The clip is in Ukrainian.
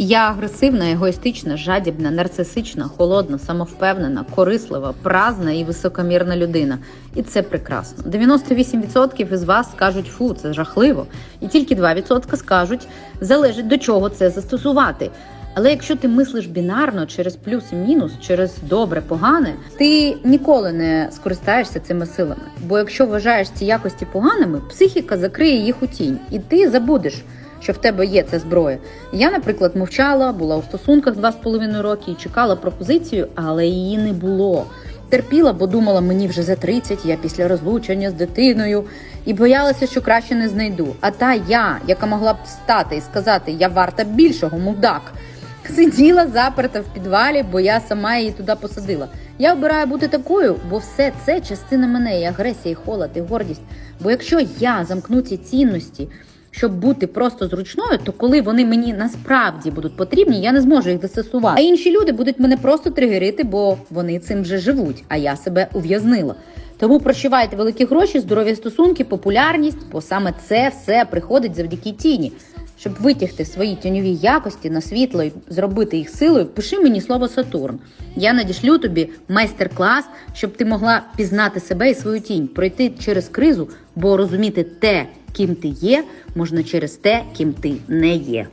Я агресивна, егоїстична, жадібна, нарцисична, холодна, самовпевнена, корислива, празна і високомірна людина. І це прекрасно. 98% із вас скажуть фу, це жахливо. І тільки 2% скажуть, залежить до чого це застосувати. Але якщо ти мислиш бінарно через плюс і мінус, через добре, погане, ти ніколи не скористаєшся цими силами. Бо якщо вважаєш ці якості поганими, психіка закриє їх у тінь, і ти забудеш, що в тебе є ця зброя. Я, наприклад, мовчала, була у стосунках два з половиною роки і чекала пропозицію, але її не було. Терпіла, бо думала, мені вже за 30, я після розлучення з дитиною, і боялася, що краще не знайду. А та я, яка могла б встати і сказати, я варта більшого, мудак. Сиділа заперта в підвалі, бо я сама її туди посадила. Я обираю бути такою, бо все це частина мене, і агресія, і холод, і гордість. Бо якщо я замкну ці цінності, щоб бути просто зручною, то коли вони мені насправді будуть потрібні, я не зможу їх застосувати. А інші люди будуть мене просто тригерити, бо вони цим вже живуть, а я себе ув'язнила. Тому прочувайте великі гроші, здорові стосунки, популярність, бо саме це все приходить завдяки тіні. Щоб витягти свої тіньові якості на світло і зробити їх силою, пиши мені слово Сатурн. Я надішлю тобі майстер-клас, щоб ти могла пізнати себе і свою тінь, пройти через кризу, бо розуміти те, ким ти є, можна через те, ким ти не є.